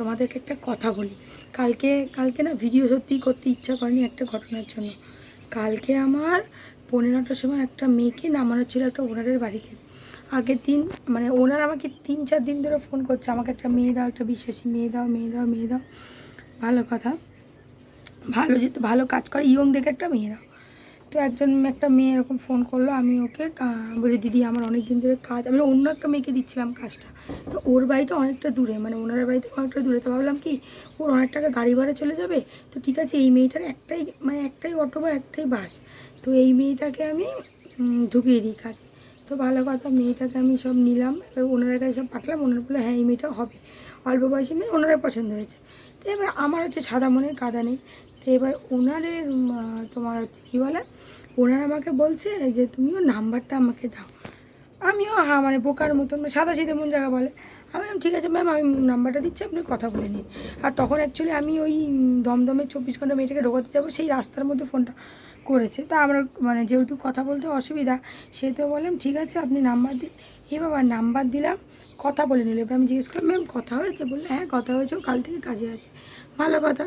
তোমাদেরকে একটা কথা বলি। কালকে কালকে না ভিডিও সত্যিই করতে ইচ্ছা করেনি একটা ঘটনার জন্য। কালকে আমার পনেরোটার সময় একটা মেয়েকে নামানো ছিল একটা ওনারের বাড়িতে। আগের দিন মানে ওনার আমাকে তিন, চার দিন ধরে ফোন করছে, আমাকে একটা মেয়ে দাও, একটা বিশ্বাসী মেয়ে দাও মেয়ে দাও মেয়ে দাও। ভালো কথা। ভালো যেতে ভালো কাজ করে ইয়ং দেখে একটা মেয়ে দাও। তো একজন একটা মেয়ে এরকম ফোন করল, আমি ওকে বলি, দিদি, আমার অনেক দিন ধরে কাজ আমি অন্য একটা মেয়েকে দিচ্ছিলাম কাজটা। তো ওর বাড়িটা অনেকটা দূরে মানে ওনার বাড়িতে অনেকটা দূরে। তো ভাবলাম কি, ওর অনেক টাকা গাড়ি ভাড়া চলে যাবে? তো ঠিক আছে, এই মেয়েটার একটাই মানে একটাই অটো বা একটাই বাস। তো এই মেয়েটাকে আমি ঢুকিয়ে দিই কাজ। তো ভালো কথা, মেয়েটাকে আমি সব নিলাম, এবার ওনার কাছে সব পাঠালাম। ওনারা বলে হ্যাঁ এই মেয়েটা হবে। অল্প বয়সী মেয়ে ওনারা পছন্দ হয়েছে। তো এবার আমার হচ্ছে সাদা মনের কাদা নেই। তো এবার ওনারে তোমার হচ্ছে কী বলে? ওনারা আমাকে বলছে যে তুমিও নাম্বারটা আমাকে দাও। আমিও হ্যাঁ মানে বোকার মতন সাদা সিধে মন জায়গা বলে। আমি ঠিক আছে ম্যাম আমি নাম্বারটা দিচ্ছি আপনি কথা বলে নিন। আর তখন অ্যাকচুয়ালি আমি ওই উম, দমদমে চব্বিশ ঘণ্টা মেয়েটাকে ঢোকাতে যাব সেই রাস্তার মধ্যে ফোনটা করেছে। তা আমরা মানে যেহেতু কথা বলতে অসুবিধা সে তো বললাম ঠিক আছে আপনি নাম্বার দিন এ বাবা নাম্বার দিলাম। কথা বলে নিল। এবার আমি জিজ্ঞেস করলাম, ম্যাম, কথা হয়েছে? বললে হ্যাঁ কথা হয়েছে, ও কাল থেকে কাজে আছে। ভালো কথা।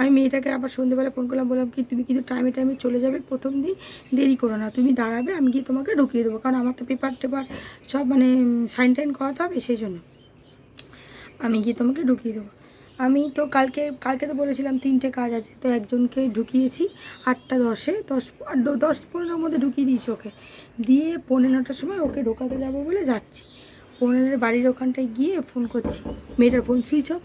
আমি মেয়েটাকে আবার সন্ধ্যেবেলা ফোন করলাম, বললাম, কি, তুমি কিন্তু টাইমে টাইমে চলে যাবে, প্রথম দিন দেরি করো না, তুমি দাঁড়াবে, আমি গিয়ে তোমাকে ঢুকিয়ে দেবো, কারণ আমার তো পেপার টেপার সব মানে সাইন টাইন করাতে হবে, সেই জন্য আমি গিয়ে তোমাকে ঢুকিয়ে দেবো। আমি তো কালকে কালকে তো বলেছিলাম তিনটে কাজ আছে, তো একজনকে ঢুকিয়েছি আটটা দশে, দশ দশ পনেরোর মধ্যে ঢুকিয়ে দিয়েছি ওকে। দিয়ে পৌনে নটার সময় ওকে ঢোকাতে যাব বলে যাচ্ছি। পনেরোর বাড়ির ওখানটায় গিয়ে ফোন করছি। মেয়েটার ফোন সুইচ অফ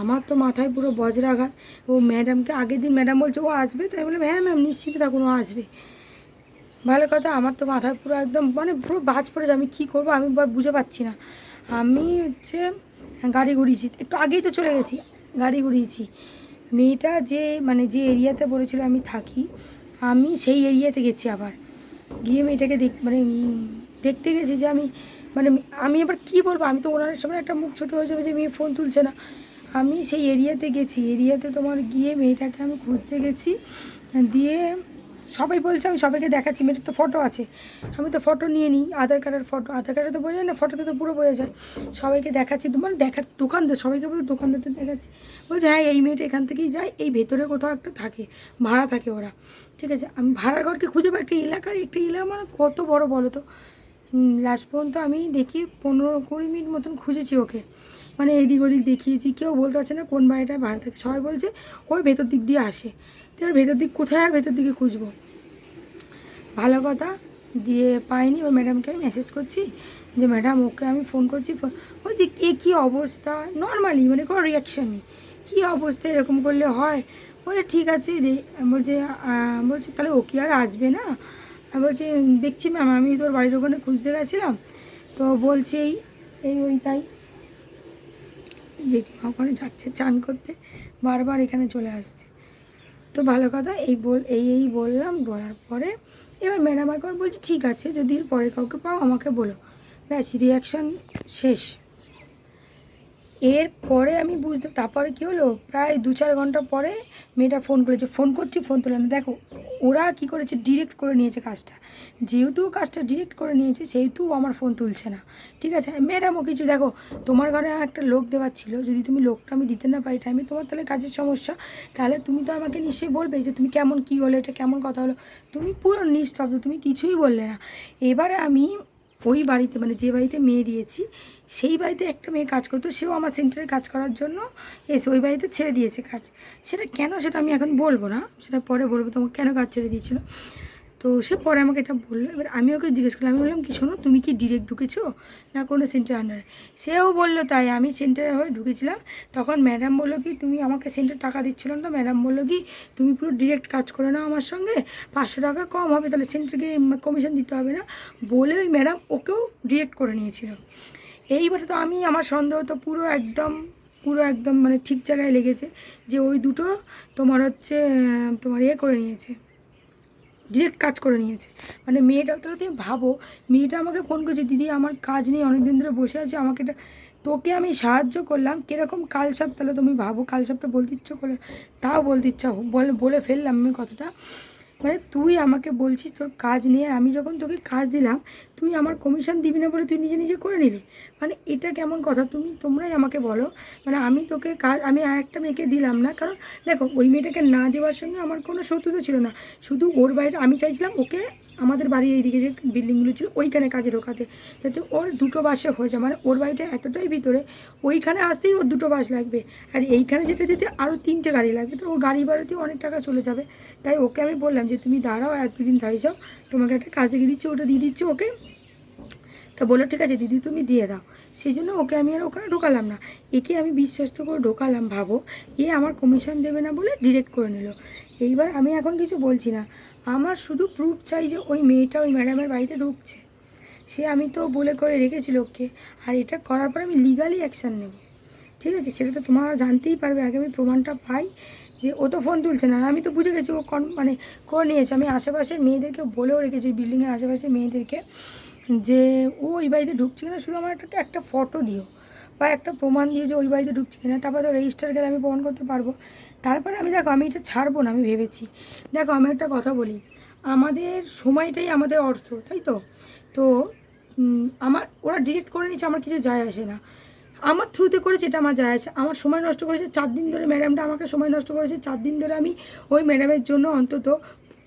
আমার তো মাথায় পুরো বজ্রাঘাত। ও ম্যাডামকে আগের দিন ম্যাডাম বলছে, ও আসবে? তাই বললাম হ্যাঁ ম্যাম নিশ্চিত থাকুন, ও আসবে। ভালো কথা, আমার তো মাথায় পুরো একদম মানে পুরো বাজ পড়েছে আমি কী করব, আমি বুঝে পাচ্ছি না। আমি হচ্ছে গাড়ি ঘুরিয়েছি। একটু আগেই তো চলে গেছি, গাড়ি ঘুরিয়েছি। মেয়েটা যে মানে যে এরিয়াতে বলেছিল আমি থাকি, আমি সেই এরিয়াতে গেছি আবার। গিয়ে মেয়েটাকে দেখ মানে দেখতে গেছি যে আমি মানে আমি এবার কী বলব? আমি তো ওনার সময় একটা মুখ ছোটো হয়ে যাবে যে মেয়ে ফোন তুলছে না। আমি সেই এরিয়াতে গেছি। এরিয়াতে তোমার গিয়ে মেয়েটাকে আমি খুঁজতে গেছি। দিয়ে সবাই বলছে, আমি সবাইকে দেখাচ্ছি। মেয়েটার তো ফটো আছে। আমি তো ফটো নিয়ে নিই। আধার কার্ডের ফটো আধার কার্ডে তো বোঝা যায় না ফটোতে তো পুরো বোঝা যায় সবাইকে দেখাচ্ছি। তোমার দেখা, দোকানদার, সবাইকে বলে দোকানদারদের দেখাচ্ছি। বলছে হ্যাঁ এই মেয়েটা এখান থেকেই যায়। এই ভেতরে কোথাও একটা থাকে। ভাড়া থাকে ওরা। ঠিক আছে? আমি ভাড়া ঘরকে খুঁজে পাই। একটা এলাকার একটা এলাকা মানে কত বড় বলো তো? লাস্ট পর্যন্ত আমি দেখি পনেরো কুড়ি মিনিট মতন খুঁজেছি ওকে। মানে এদিক ওদিক দেখিয়েছি, কেউ বলতে পারছে না কোন বাড়িটায় ভাড়া থাকে সবাই বলছে ওই ভেতর দিক দিয়ে আসে। তো এবার ভেতর দিক কোথায় আর ভেতর দিকে খুঁজবো? ভালো কথা, দিয়ে পাইনি ওই ম্যাডামকে আমি মেসেজ করছি যে ম্যাডাম ওকে আমি ফোন করছি বলছি, এ কী অবস্থা? নর্মালি মানে কোনো রিয়াকশান নেই। কী অবস্থা? এরকম করলে হয়? বলে, ঠিক আছে রে। বলছে বলছে, তাহলে ও কি আর আসবে না? আমি বলছি দেখছি ম্যাম আমি তোর বাড়ির ওখানে খুঁজতে গেছিলাম। তো বলছে, এই এই ওই তাই। জেঠিমা ওখানে যাচ্ছে চান করতে, বারবার এখানে চলে আসছে। তো ভালো কথা, এই বল, এই এই বললাম, বলার পরে এবার ম্যাডাম একবার বলছে, ঠিক আছে, যদি পরে কাউকে পাও, আমাকে বলো। ব্যাস রিয়াকশান শেষ। এরপরে আমি বুঝতে তারপরে কী হলো? প্রায় দু চার ঘণ্টা পরে মেয়েটা ফোন করেছে। ফোন করছি ফোন তোলে না। দেখো, ওরা কি করেছে? ডিরেক্ট করে নিয়েছে কাজটা। যেহেতু কাজটা ডিরেক্ট করে নিয়েছে, সেহেতু আমার ফোন তুলছে না। ঠিক আছে? ম্যাডামও কিছু, দেখো, তোমার ঘরে একটা লোক দেওয়ার ছিল। যদি তুমি লোকটা আমি দিতে না পারি টাইমে তোমার তাহলে কাজের সমস্যা। তাহলে তুমি তো আমাকে নিশ্চয়ই বলবে যে, তুমি কেমন, কী হলো? এটা কেমন কথা হলো? তুমি পুরো নিস্তব্ধ, তুমি কিছুই বললে না। এবারে আমি ওই বাড়িতে মানে যে বাড়িতে মেয়ে দিয়েছি, সেই বাড়িতে একটা মেয়ে কাজ করতো, সেও আমার সেন্টারে কাজ করার জন্য এসে ওই বাড়িতে ছেড়ে দিয়েছে কাজ। সেটা কেন সেটা আমি এখন বলব না, সেটা পরে বলব, তোমাকে কেন কাজ ছেড়ে দিয়েছিল? তো সে পরে আমাকে এটা বলল। এবার আমি ওকে জিজ্ঞেস করলাম, আমি বললাম, কি শোনো, তুমি কি ডিরেক্ট ঢুকেছো না কোনো সেন্টার আন্ডারে সেও বলল, তাই আমি সেন্টারে হয়ে ঢুকেছিলাম। তখন ম্যাডাম বলল কি, তুমি আমাকে সেন্টার টাকা দিচ্ছিল না। ম্যাডাম বলল কি, তুমি পুরো ডিরেক্ট কাজ করে নাও আমার সঙ্গে। পাঁচশো টাকা কম হবে, তাহলে সেন্টারকে কমিশন দিতে হবে না। বলে ওই ম্যাডাম ওকেও ডিরেক্ট করে নিয়েছিল। এইবারে তো আমি, আমার সন্দেহ তো পুরো একদম পুরো একদম মানে ঠিক জায়গায় লেগেছে যে ওই দুটো তোমার হচ্ছে, তোমার ইয়ে করে নিয়েছে। ডিরেক্ট কাজ করে নিয়েছে। মানে মেয়েটা তাহলে তুমি ভাবো, মেয়েটা আমাকে ফোন করছে, দিদি, আমার কাজ নেই, অনেকদিন ধরে বসে আছে, আমাকে এটা তোকে আমি সাহায্য করলাম, কীরকম কালসাপ তাহলে তুমি ভাবো কালসাপটা বলতে ইচ্ছা করে তাও বলতে ইচ্ছা বলে ফেললাম আমি কথাটা। মানে তুই আমাকে বলছিস তোর কাজ নিয়ে আমি যখন তোকে কাজ দিলাম, তুই আমার কমিশন দিবি না বলে তুই নিজে নিজে করে নিলি। মানে এটা কেমন কথা? তুমি, তোমরাই আমাকে বলো। মানে আমি তোকে কাজ, আমি আর একটা মেয়েকে দিলাম না, কারণ দেখো, ওই মেয়েটাকে না দেওয়ার সঙ্গে আমার কোনো শত্রুতা ছিল না। শুধু ওর বাইরে আমি চাইছিলাম ওকে আমাদের বাড়ির এইদিকে যে বিল্ডিংগুলো ছিল, ওইখানে কাজে ঢোকাতে। যাতে ওর দুটো বাসে হয়ে যায় মানে ওর বাড়িটা এতটাই ভিতরে, ওইখানে আসতেই ওর দুটো বাস লাগবে। আর এইখানে যেটা দিতে আরও তিনটে গাড়ি লাগবে। তো ওর গাড়ি ভাড়াতেই অনেক টাকা চলে যাবে। তাই ওকে আমি বললাম যে, তুমি দাঁড়াও এক দুদিন দাঁড়িয়ে যাও। তোমাকে একটা কাজ দেখে দিচ্ছি, ওটা দিয়ে দিচ্ছি ওকে। তা বলল, ঠিক আছে দিদি, তুমি দিয়ে দাও। সেই জন্য ওকে আমি আর ওখানে ঢোকালাম না। একে আমি বিশ্বস্ত করে ঢোকালাম, ভাবো। এ আমার কমিশন দেবে না বলে ডিরেক্ট করে নিল। এইবার আমি এখন কিছু বলছি না। আমার শুধু প্রুফ চাই যে ওই মেয়েটা ওই ম্যাডামের বাড়িতে ঢুকছে। সে আমি তো বলে করে রেখেছি লোককে, আর এটা করার পর আমি লিগালি অ্যাকশান নেব। ঠিক আছে? সেটা তো তোমরা জানতেই পারবে, আগে আমি প্রমাণটা পাই যে ও তো ফোন তুলছে না আমি তো বুঝে গেছি ও কন মানে করে নিয়েছে। আমি আশেপাশের মেয়েদেরকে বলেও রেখেছি বিল্ডিংয়ের আশেপাশে মেয়েদেরকে, যে ও ওই বাড়িতে ঢুকছে কিনা, শুধু আমার একটা একটা ফটো দিও, বা একটা প্রমাণ দিয়ে যে ওই বাড়িতে ঢুকছে কিনা। তারপর তো রেজিস্টার গেলে আমি প্রমাণ করতে পারব। তারপরে আমি দেখো, আমি এটা ছাড়বো না, আমি ভেবেছি। দেখো, আমি একটা কথা বলি। আমাদের সময়টাই আমাদের অর্থ, তাই তো? তো আমার, ওরা ডিরেক্ট করে নিচ্ছে আমার কিছু যায় আসে না। আমার থ্রুতে করেছে, এটা আমার যায় আছে আমার সময় নষ্ট করেছে, চার দিন ধরে ম্যাডামটা আমাকে সময় নষ্ট করেছে। চার দিন ধরে আমি ওই ম্যাডামের জন্য অন্তত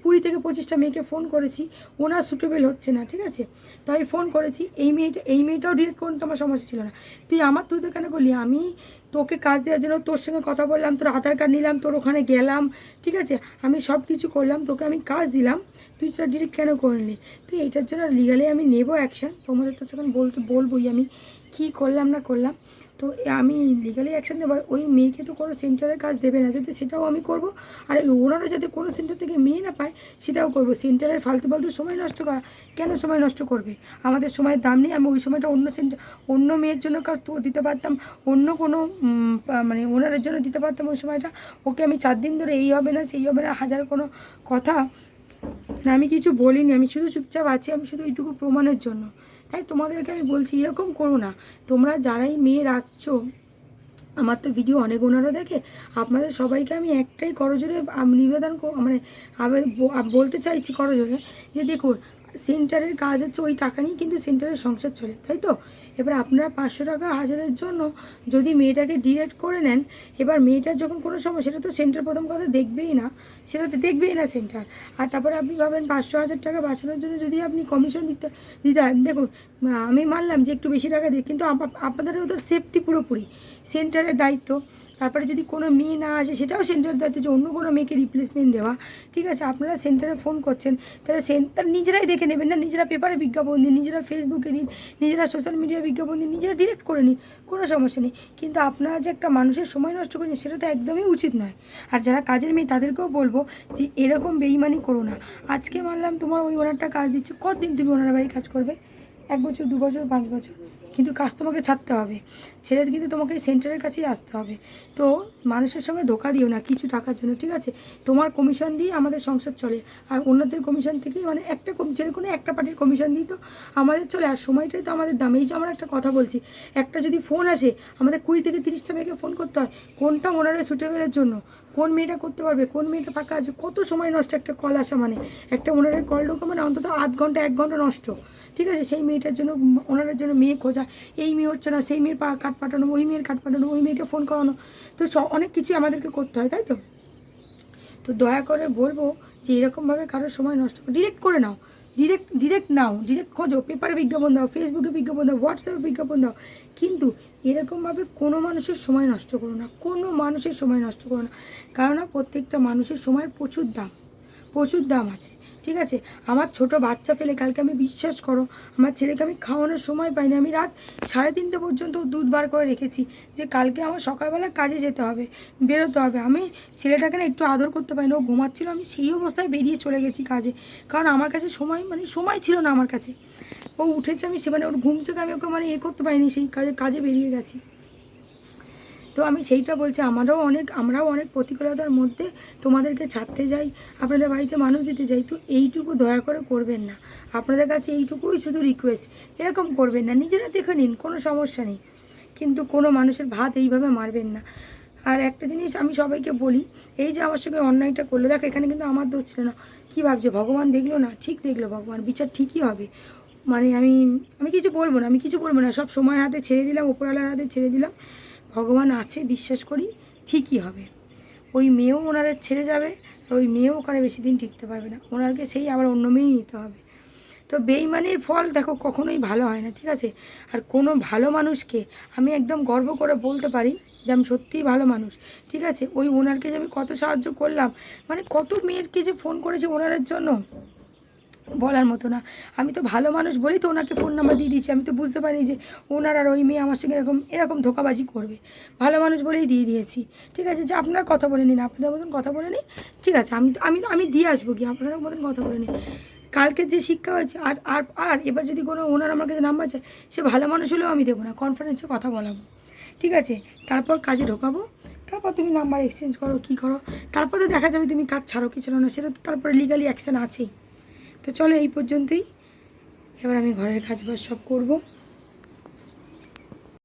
কুড়ি থেকে পঁচিশটা মেয়েকে ফোন করেছি। ওনার সুটেবেল হচ্ছে না, ঠিক আছে? তাই ফোন করেছি, এই মেয়েটা, এই মেয়েটাও ডিরেক্ট করতে আমার সমস্যা ছিল না। তুই আমার তুই তো কেন করলি? আমি তোকে কাজ দেওয়ার জন্য তোর সঙ্গে কথা বললাম, তোর আধার কার্ড নিলাম, তোর ওখানে গেলাম, ঠিক আছে? আমি সব কিছু করলাম, তোকে আমি কাজ দিলাম, তুই সেটা ডিরেক্ট কেন করলি? তুই এইটার জন্য লিগালি আমি নেব অ্যাকশান তোমাদের তো তখন বলতে, বলবোই আমি, কী করলাম না করলাম। তো আমি লিগালি অ্যাকশান নেবার ওই মেয়েকে তো কোনো সেন্টারের কাজ দেবে না যাতে সেটাও আমি করব, আর ওনারা যাতে কোনো সেন্টার থেকে মেয়ে না পায়, সেটাও করব। সেন্টারের ফালতু ফালতু সময় নষ্ট করা, কেন সময় নষ্ট করবে? আমাদের সময়ের দাম নেই, আমি ওই সময়টা অন্য সেন্টার অন্য মেয়ের জন্য দিতে পারতাম, অন্য কোনো মানে ওনারের জন্য দিতে পারতাম ওই সময়টা। ওকে আমি চার দিন ধরে এই হবে না, সেই হবে না, হাজার কোনো কথা। না, আমি কিছু বলিনি, আমি শুধু চুপচাপ আছি, আমি শুধু এইটুকু প্রমাণের জন্য। তাই তোমাদেরকে আমি বলছি, এরকম করো না। তোমরা যারাই মেয়ে রাখছো, আমার তো ভিডিও অনেক ওনারও দেখে, আপনাদের সবাইকে আমি একটাই করজোরে নিবেদন মানে বলতে চাইছি করজোরে যে দেখুন সেন্টারের কাজ হচ্ছে ওই টাকা নিয়ে কিন্তু সেন্টারের সংসার চলে, তাই তো? এবার আপনারা পাঁচশো টাকা হাজারের জন্য যদি মেয়েটাকে ডিরেক্ট করে নেন, এবার মেয়েটার যখন কোনো সময় সেটা তো সেন্টার প্রথম কথা দেখবেই না, সেটা তো দেখবেই না সেন্টার। আর তারপরে আপনি ভাবেন পাঁচশো হাজার টাকা বাঁচানোর জন্য যদি আপনি কমিশন দিতে দিতে দেখুন আমি মানলাম যে একটু বেশি টাকা দিই কিন্তু আপনাদেরও তো সেফটি পুরোপুরি। সেন্টারের দায়িত্ব তারপরে যদি কোনো মেয়ে না আসে, সেটাও সেন্টারের দায়িত্ব যে অন্য কোনো মেয়েকে রিপ্লেসমেন্ট দেওয়া। ঠিক আছে, আপনারা সেন্টারে ফোন করছেন, তাহলে সেন্টার নিজেরাই দেখে নেবেন না, নিজেরা পেপারে বিজ্ঞাপন দিন, নিজেরা ফেসবুকে দিন, নিজেরা সোশ্যাল মিডিয়ায় বিজ্ঞাপন দিন, নিজেরা ডিরেক্ট করে নিন, কোনো সমস্যা নেই। কিন্তু আপনারা যে একটা মানুষের সময় নষ্ট করছেন, সেটা তো একদমই উচিত নয়। আর যারা কাজের মেয়ে, তাদেরকেও বলব যে এরকম বেইমানি করো না। আজকে মানলাম তোমার ওই ওনারটা কাজ দিচ্ছে, কতদিন তুমি ওনার বাড়ি কাজ করবে? এক বছর, দু বছর, পাঁচ বছর? কিন্তু কাজ তোমাকে ছাড়তে হবে। ছেড়ে কিন্তু তোমাকে সেন্টারের কাছেই আসতে হবে। তো মানুষের সঙ্গে ধোকা দিও না, কিছু টাকার জন্য, ঠিক আছে? তোমার কমিশন দিয়ে আমাদের সংসার চলে। আর অন্যদের কমিশন থেকেই মানে একটা যে কোনো একটা পার্টির কমিশন দিই তো আমাদের চলে। আর সময়টাই তো আমাদের দাম। এই যে আমরা একটা কথা বলছি, একটা যদি ফোন আসে, আমাদের কুড়ি থেকে তিরিশটা মেয়েকে ফোন করতে হয়, কোনটা ওনারের সুটেবলের জন্য? কোন মেয়েটা করতে পারবে? কোন মেয়েটা ফাঁকা আছে? কত সময় নষ্ট একটা কল আসা মানে? একটা ওনারের কল ঢোকা মানে অন্তত আধ ঘণ্টা, এক ঘণ্টা নষ্ট। ঠিক আছে? সেই মেয়েটার জন্য ওনার জন্য মেয়ে খোঁজা। এই মেয়ে হচ্ছে না, সেই মেয়ের পা পাঠানো, ওই মেয়ের কাট পাঠানো, ওই মেয়েকে ফোন করানো। তো অনেক কিছুই আমাদেরকে করতে হয়, তাই তো? তো দয়া করে বলব যে এরকমভাবে কারোর সময় নষ্ট ডিরেক্ট করে নাও। ডিরেক্ট ডিরেক্ট নাও ডিরেক্ট খোঁজো। পেপারে বিজ্ঞাপন দাও ফেসবুকে বিজ্ঞাপন দাও হোয়াটসঅ্যাপে বিজ্ঞাপন দাও। কিন্তু এরকমভাবে কোনো মানুষের সময় নষ্ট করো না, কোনো মানুষের সময় নষ্ট করো না। কেননা প্রত্যেকটা মানুষের সময়ের প্রচুর দাম প্রচুর দাম আছে। ঠিক আছে? আমার ছোট বাচ্চা ফেলে কালকে আমি বিশ্বাস করো, আমার ছেলেকে আমি খাওয়ানোর সময় পাইনি। আমি রাত সাড়ে তিনটে পর্যন্ত দুধ বার করে রেখেছি যে কালকে আমার সকালবেলা কাজে যেতে হবে, বেরোতে হবে। আমি ছেলেটাকে না একটু আদর করতে পারিনি ও ঘুমাচ্ছিল, আমি সেই অবস্থায় বেরিয়ে চলে গেছি কাজে। কারণ আমার কাছে সময় মানে সময় ছিল না আমার কাছে। ও উঠেছে, আমি সে মানে ওর ঘুম চোখে আমি ওকে মানে এ করতে পারিনি, সেই কাজে কাজে বেরিয়ে গেছি। তো আমি সেইটা বলছি, আমারও অনেক, আমরাও অনেক প্রতিকূলতার মধ্যে তোমাদেরকে ছাড়তে যাই, আপনাদের বাড়িতে মানুষ দিতে যাই, তো এইটুকু দয়া করে করবেন না। আপনাদের কাছে এইটুকুই শুধু রিকোয়েস্ট এরকম করবেন না, নিজেরা দেখে নিন, কোনো সমস্যা নেই। কিন্তু কোনো মানুষের ভাত এইভাবে মারবেন না। আর একটা জিনিস আমি সবাইকে বলি, এই যে আমার সঙ্গে অন্যায়টা করল, দেখো এখানে কিন্তু আমার দোষ ছিল না। কী ভাবছে, ভগবান দেখল না? ঠিক দেখল ভগবান, বিচার ঠিকই হবে। মানে আমি আমি কিছু বলব না, আমি কিছু বলব না, সব সময় হাতে ছেড়ে দিলাম ওপরওয়ালার হাতে ছেড়ে দিলাম। ভগবান আছে, বিশ্বাস করি, ঠিকই হবে। ওই মেয়েও ওনারা ছেড়ে যাবে, আর ওই মেয়েও ওখানে বেশি দিন টিকতে পারবে না। ওনারকে সেই আবার অন্য মেয়েই নিতে হবে। তো বেইমানির ফল দেখো, কখনোই ভালো হয় না, ঠিক আছে? আর কোনো ভালো মানুষকে আমি একদম গর্ব করে বলতে পারি যে আমি সত্যিই ভালো মানুষ, ঠিক আছে? ওই ওনারকে যে আমি কত সাহায্য করলাম মানে কত মেয়েরকে যে ফোন করেছে ওনারের জন্য বলার মতো না। আমি তো ভালো মানুষ বলেই তো ওনাকে ফোন নাম্বার দিয়ে দিয়েছি। আমি তো বুঝতে পারিনি যে ওনার আর ওই মেয়ে আমার সঙ্গে এরকম এরকম ধোকাবাজি করবে। ভালো মানুষ বলেই দিয়ে দিয়েছি। ঠিক আছে, যে আপনারা কথা বলে নিন, আপনাদের মতন কথা বলে নিন। ঠিক আছে, আমি আমি আমি দিয়ে আসব কি আপনারা মতন কথা বলে নিন। কালকে যে শিক্ষা হয়েছে, আর আর আর এবার যদি কোনো ওনার আমার কাছে নাম্বার চায়, সে ভালো মানুষ হলেও আমি দেবো না কনফারেন্সে কথা বলাবো। ঠিক আছে, তারপর কাজে ঢোকাবো। তারপর তুমি নাম্বার এক্সচেঞ্জ করো, কী করো। তারপর তো দেখা যাবে তুমি কাজ ছাড়ো কি ছাড়ো না, সেটা তো তারপরে লিগালি অ্যাকশান আছেই। তো চলো এই পর্যন্তই। এবার আমি ঘরের কাজ বাজ সব করব।